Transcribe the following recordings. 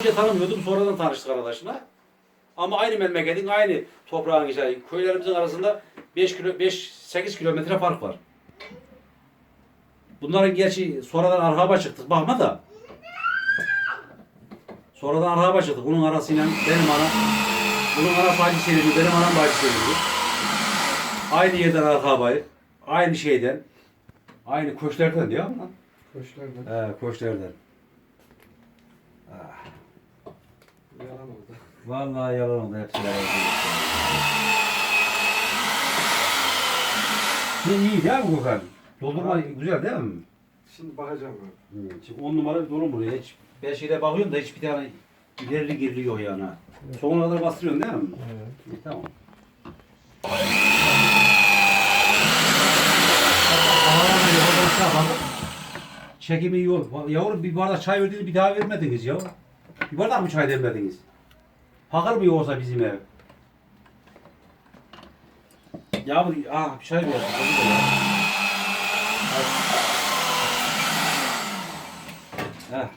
önce tanımıyordum. Sonradan tanıştık arkadaşla. Ama aynı memleketin, aynı toprağın işte köylerimizin arasında 5 kilo 5 8 kilometre fark var. Bunların gerçi sonradan arhaba çıktık bakma da. Sonradan arhaba çıktık. Bunun arasıyla benim ana bunun ana bacı sevindi, benim anam bacı sevindi. Aynı yerden arhabayı, aynı şeyden, aynı koçlardan diyor ama. Koşlardan. He, koçlardan. Ah. Yalan oldu. Vallahi yalan oldu hepsi yalan oldu. Şey iyi değil mi Gökhan? Doldurma güzel değil mi? Şimdi bakacağım. Hmm, Şimdi on numara bir dolu buraya. Hiç, ben şeyde bakıyorum da hiçbir tane ilerili girili yok yani. ha. Sonuna kadar bastırıyorsun değil mi? Evet. İyi, tamam. Çekimi ol. Yavrum bir bardak çay verdiniz bir daha vermediniz ya. Bir bardak mı çay demlediniz? Fakir mi yoksa bizim ev? Yağmur, ah bir çay ya. Heh.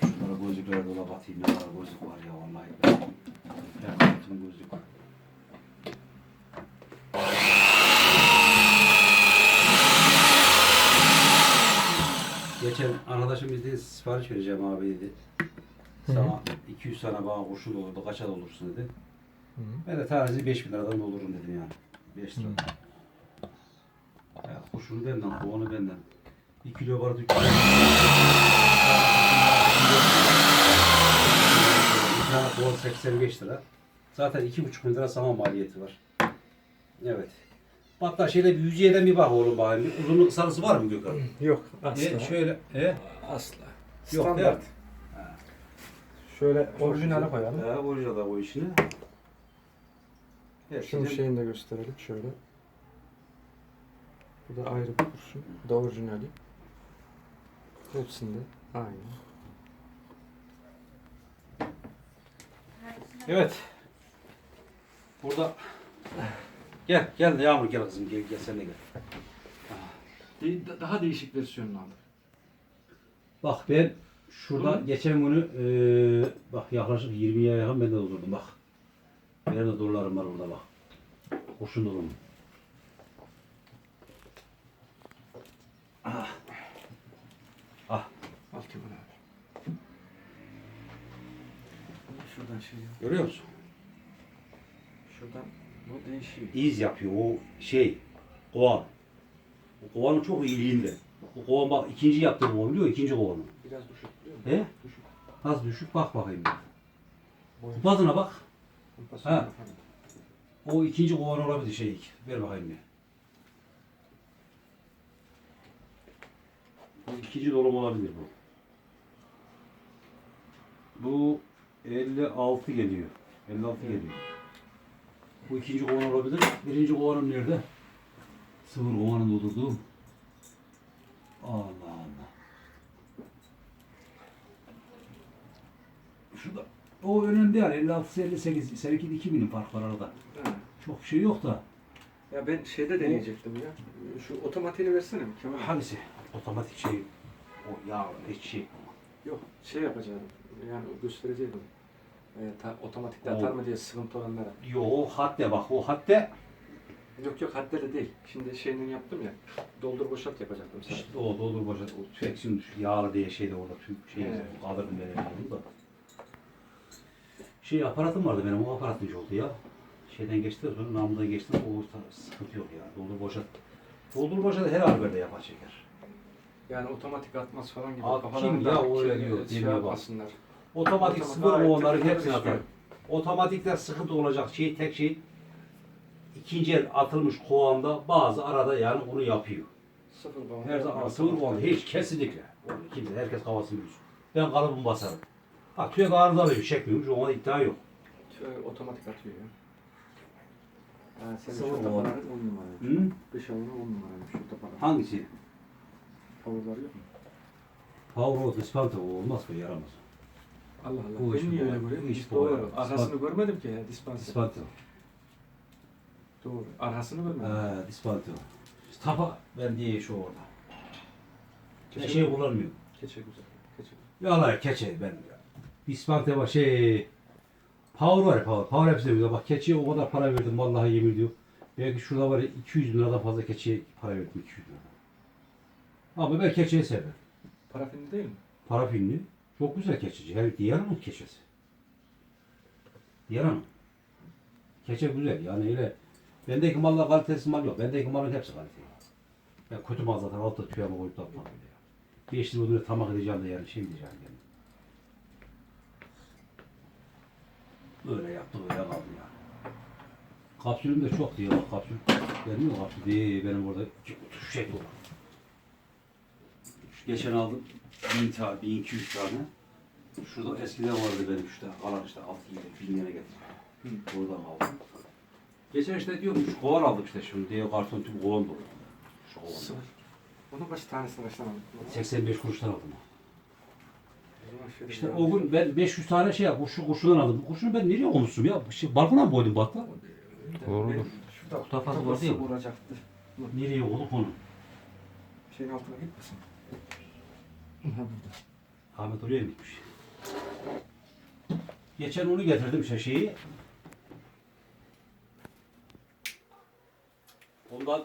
Şunlara gözlüklere dolap atayım. Ne kadar gözlük var ya vallahi. Altın gözlük. Geçen arkadaşım dedi sipariş vereceğim abi dedi. Sana 200 tane bana kurşun olurdu, kaça olursun dedi. Ben de tanesi 5000 liradan doldururum dedim yani. 5 lira. Ya kurşunu benden, kovanı benden. 1 kilo var, 3 kilo. Bir tane kovan 85 lira. Zaten 2,5 bin lira sama maliyeti var. Evet. Hatta şeyde bir yüzeyden bir bak oğlum bakayım. Bir uzunluk kısalısı var mı Gökhan? Yok asla. E, şöyle, e? Asla. Yok, Standart. değil Şöyle orijinali koyalım. Ha, orijinal da o işini. Her Şunun şeyden- şeyini de gösterelim şöyle. Bu da ayrı bir kurşun. Bu da orijinali. Hepsinde aynı. Evet. Burada gel gel Yağmur gel kızım gel gel sen de gel. De- daha değişik versiyonunu aldık. Bak ben şurada Hı. geçen günü eee bak yaklaşık 20'ye yakın ben de doldurdum bak. Benim de dolarım var burada bak. Kurşun dolu mu? Ah. Ah. Al Kemal abi. Şuradan şey yap. Görüyor musun? Şuradan bu değişiyor. İz yapıyor o şey kovan. O kovanın çok iyiliğinde. O kovan bak ikinci yaptığım kovan biliyor musun? ikinci kovanı. Biraz düşük biliyor musun? He? Düşük. Nasıl düşük bak bakayım. Boy- Kupasına bak. Kumpasını Ha. yapalım. O ikinci kovan olabilir şey. Ver bakayım bir. Bu ikinci dolum olabilir bu. Bu 56 geliyor. 56 geliyor. Bu ikinci kovan olabilir. Birinci kovanım nerede? Sıfır kovanı doldurduğum. Allah Allah. Şurada. O önemli değil. 56 58. Seninki 2000'in fark var arada. Ha. Çok şey yok da. Ya ben şeyde deneyecektim ya. Şu otomatiğini versene mi Kemal? Hangisi? Otomatik şey. O ya hiç şey. Yok şey yapacağım. Yani gösterecektim. E, ta, otomatikte O- atar mı diye sıkıntı olanlara. Yo o hatta bak o hatta Yok yok haddeli değil. Şimdi şeyini yaptım ya. Doldur boşalt yapacaktım sadece. işte o doldur boşalt o tüfek şimdi şu yağlı diye şeyde orada tüm şey Evet. kaldırdım ben onu da. Şey aparatım vardı benim o aparat hiç oldu ya. Şeyden geçti sonra namludan geçti o ta- sıkıntı yok ya. Doldur boşalt. Doldur boşalt her alberde yapar çeker. Yani otomatik atmaz falan gibi. At kafalarında kim ya, öyle şey- diyor, şey demiyor bak. yapmasınlar. Otomatik Otomatik sıfır gayet onların hepsini atar. Otomatikler sıkıntı olacak şey tek şey ikinci el atılmış kovanda bazı arada yani onu yapıyor. Sıfır bağlı. Her zaman sıfır kovanda hiç kesinlikle. Onu kimse herkes kafasını bilsin. Ben kalıbımı basarım. Ha tüyek arızalı çekmiyormuş ona iddia yok. Şöyle otomatik atıyor ya. Ha, senin Sıfır tapaların 10 numara. Hı? Dış ayağına 10 numaraymış şu tapalar. Hangisi? Power'lar yok mu? Power of Ispanta o olmaz mı yaramaz. Allah Allah. Bu ben niye öyle görüyorum? bu. Doğru. Arkasını görmedim ki ya. Dispanser. Ispanta. Doğru. Arkasını görmedim. Ha, Ispanta. Tapa ben diye şu orada. Ben Keçe şey mi? kullanmıyorum. Keçe güzel. Keçe güzel. Yalan keçe ben. İspante var şey. Power var ya power. Power hepsi de Bak keçiye o kadar para verdim vallahi yemin ediyorum. Belki şurada var ya 200 bin liradan fazla keçiye para verdim 200 bin lira. Ama ben keçeyi severim. Parafinli değil mi? Parafinli. Çok güzel keçici. Her Diyana'nın keçesi. Diyana'nın. Keçe güzel yani öyle. Bendeki mallar kalitesiz mal yok. Bendeki malın hepsi kaliteli. Ya kötü mal zaten altta tüyama koyup da atmam bile. Beş lira ödüle tamak edeceğim de yani şey diyeceğim yani. Böyle yaptı böyle kaldı ya. Kapsülüm de çok diyor bak kapsül. Benim mi kapsül değil benim orada şu şey bu. Geçen aldım 1000 tane, 1200 tane. Şurada eskiden vardı benim işte kalan işte 6 yıl, 1000 lira getirdim. Buradan aldım. Geçen işte diyorum şu kovan aldım işte şimdi diye karton tüm kovan dolu. Şu kovan. Sıvır. Onun kaç tanesini kaçtan aldın? 85 kuruştan aldım. O zaman şöyle İşte o gün ben 500 tane şey yap, şu kurşundan aldım. Bu kurşunu ben nereye koymuşum ya? Bu Şey, balkona mı koydum batla? Doğrudur. Şurada Kutafası vardı ya vuracaktı. Nereye koyduk onu? Şeyin altına gitmesin. Ahmet oraya gitmiş? Geçen onu getirdim işte şeyi. Ondan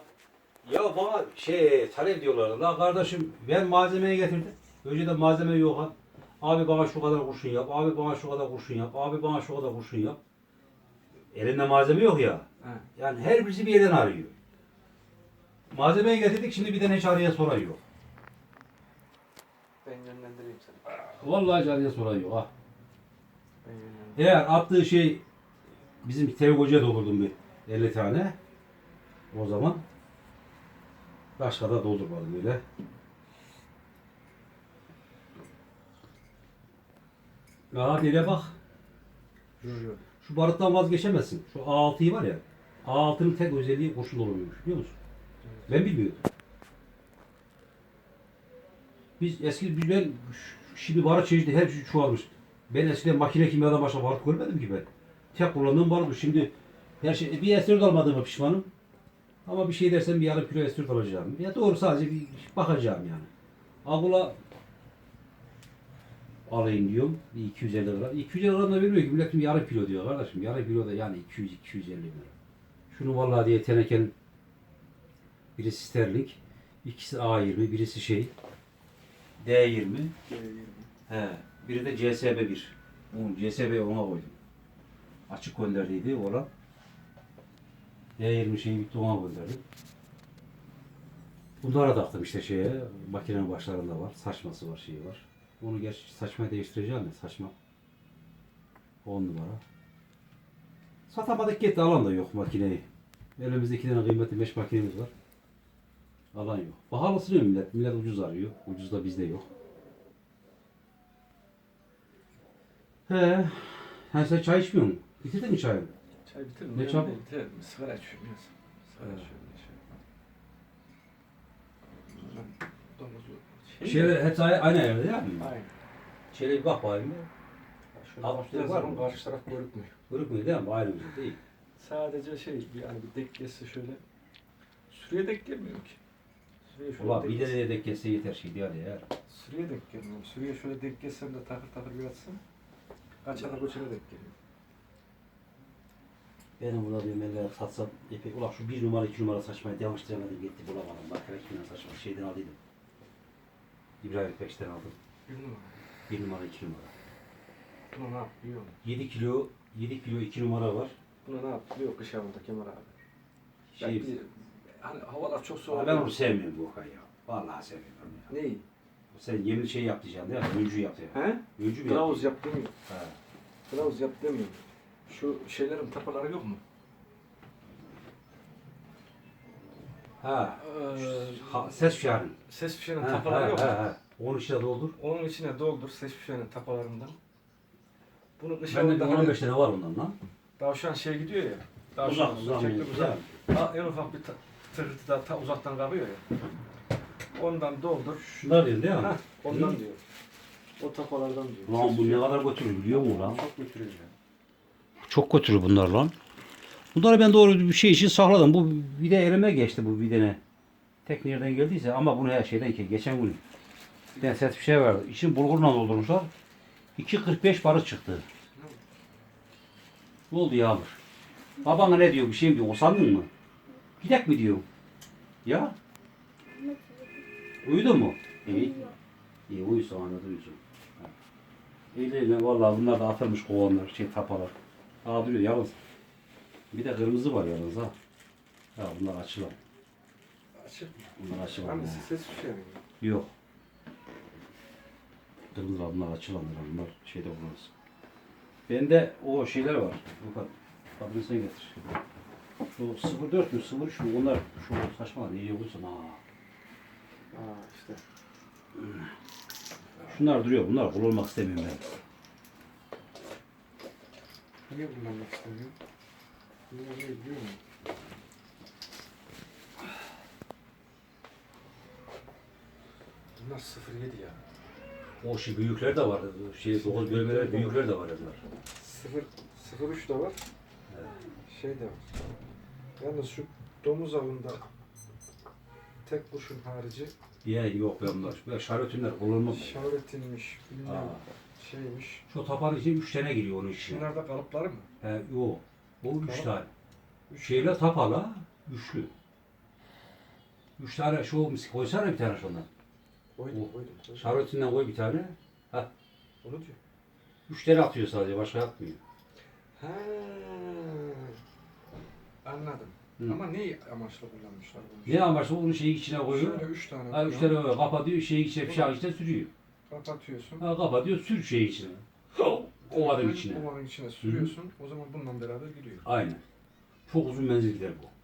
ya bana şey talep diyorlar. La kardeşim ben malzemeyi getirdim. Önceden malzeme yok ha. Abi bana şu kadar kurşun yap. Abi bana şu kadar kurşun yap. Abi bana şu kadar kurşun yap. Elinde malzeme yok ya. Yani her birisi bir yerden arıyor. Malzemeyi getirdik şimdi bir tane hiç araya soran yok. Ben yönlendireyim seni. Vallahi araya soran yok ha. Ben yönlendireyim. Eğer attığı şey bizim Tevfik Hoca'ya doldurdum bir 50 tane. O zaman başka da doldurmadım öyle. Aa dile bak. Şu baruttan vazgeçemezsin. Şu A6'yı var ya. A6'nın tek özelliği kurşun dolmuyormuş biliyor musun? Ben bilmiyordum. Biz eski biz ben şimdi barut çeşidi her şey çoğalmış. Ben eskiden makine kimyadan başka barut görmedim ki ben. Tek kullandığım barut şimdi her şey bir estür almadığıma pişmanım. Ama bir şey dersem bir yarım kilo estür alacağım. Ya doğru sadece bir bakacağım yani. Agula alayım diyorum. Bir 250 lira. 250 lira da vermiyor ki milletim yarım kilo diyor kardeşim. Yarım kilo da yani 200 250 lira. Şunu vallahi diye tenekenin birisi sterling, ikisi A20, birisi şey D20, he, biri de CSB1. Onun CSB ona koydum. Açık gönderdiydi olan. D20 şeyi bitti ona gönderdim. Bunlara taktım işte şeye, makinenin başlarında var, saçması var, şeyi var. Onu gerçi saçmayı değiştireceğim ya, saçma. 10 numara. Satamadık gitti, alan da yok makineyi. Elimizde iki tane kıymetli meş makinemiz var. Alan yok. Pahalısı diyor millet. Millet ucuz arıyor. Ucuz da bizde yok. He. Ha sen çay içmiyor musun? Bitirdin mi çayı? Çay bitirdin Ne mi? çabuk? Bitirdin mi? Sigara içiyorum ya. Sigara içiyorum. ne şey. Şey Şeyler hepsi aynı, aynı yerde değil mi? Aynen. Şöyle bir bak bakayım. Şöyle Al, baktığın var zaman mı? karşı taraf görükmüyor. Görükmüyor değil mi? Aynı güzel değil. Sadece şey yani bir denk gelse şöyle. Sürüye denk gelmiyor ki. Sürüye şöyle Ulan denk bir de de kesse yeter şey değil ya. Sürüye denk gelmiyor. Sürüye şöyle denk gelsem de takır takır bir atsam. Kaçana koçana denk geliyor. Benim buna diyorum ellere satsam epey. Ulan şu bir numara iki numara saçmayı demiştiremedim gitti bulamadım. Bak hele kimden saçma şeyden aldıydım. İbrahim İpekçi'den aldım. Bir numara. Bir numara iki numara. Buna ne yap biliyor musun? 7 kilo 7 kilo 2 numara var. Buna ne yap biliyor kış havında Kemal abi. Şey, Ben bir, hani havalar çok soğuk. Ben onu sevmiyorum bu Okan ya. Vallahi sevmiyorum ya. Neyi? Sen yemin şey yap diyeceksin değil mi? Öncü yap ya. He? Öncü mü Kılavuz yap? demiyor. Ha. Kılavuz yap demiyor. Şu şeylerin tapaları yok mu? Ha. Ee, ha ses fişarın. ses fişeğinin tapaları yok mu? Onun içine doldur. Onun içine doldur ses fişeğinin tapalarından. Bunu kış Bende bir havında hani 15 tane var ondan lan. tavşan şey gidiyor ya. Tavşan Uzak çekti uzak. uzak. Ha, en ufak bir ta- tırtı da ta uzaktan kapıyor ya. Ondan doldur. Şunlar diyorsun değil mi? Hah, ondan diyor. O tapalardan diyor. Lan bu ne kadar götürür biliyor musun lan? Çok götürüyor ya. Çok götürür bunlar lan. Bunları ben doğru bir şey için sakladım. Bu vide elime geçti bu videne. Tek nereden geldiyse ama bunu her şeyden ki geçen gün Bir tane set bir şey vardı. İçini bulgurla doldurmuşlar. 2.45 barı çıktı. Ne oldu Yağmur? Babana ne diyor? Bir şey mi diyor? Usandın mı? Gidek mi diyor? Ya? Uyudun mu? İyi. İyi uyusun anladı uyusun. İyi değil mi? Vallahi bunlar da atılmış kovanlar, şey tapalar. Aa duruyor yalnız. Bir de kırmızı var yalnız ha. Ha bunlar açılan. Açık mı? Bunlar açılan. Hani ha. ses şey mi? Yok. Kırmızı var, bunlar açılanlar bunlar şeyde kullanırsın. Bende o şeyler var. Bak, bunu sen getir. Şu 04 mü 03 mü onlar şu saçma ne yiyorsun ha. Aa işte. Şunlar duruyor bunlar kullanmak istemiyorum ben. Niye kullanmak istemiyorum? Bunlar ne biliyor musun? Bunlar 07 ya. O şey büyükler de var. Şey 9 bölmeler büyükler de var onlar. 0 03 de var. Şey de var. Yalnız şu domuz avında tek kurşun harici Ya yok ben bunlar. Böyle şarötünler kullanmak. şavretinmiş, bilmem şeymiş. Şu tapanın içine 3 tane giriyor onun içine. Bunlar da kalıpları mı? He, o. O 3 Tamam. tane. Şeyle tapala üçlü. Üç tane şu mis koysana bir tane şundan. Koydum, O. koydum. koydum. Şarötünden koy bir tane. Onu diyor. Üç tane atıyor sadece başka atmıyor. Ha. Anladım. Hı. Ama ne amaçla kullanmışlar bunu? Ne amaçlı onu şeyin içine koyuyor. Şöyle üç tane. Ha üç koyuyor, tane böyle kapatıyor şeyin içine fişağın içine sürüyor. Kapatıyorsun. Ha kapatıyor sür şeyin içine. Kovanın içine. Kovanın içine sürüyorsun. O zaman bununla beraber gidiyor. Aynen. Çok uzun menzil gider bu.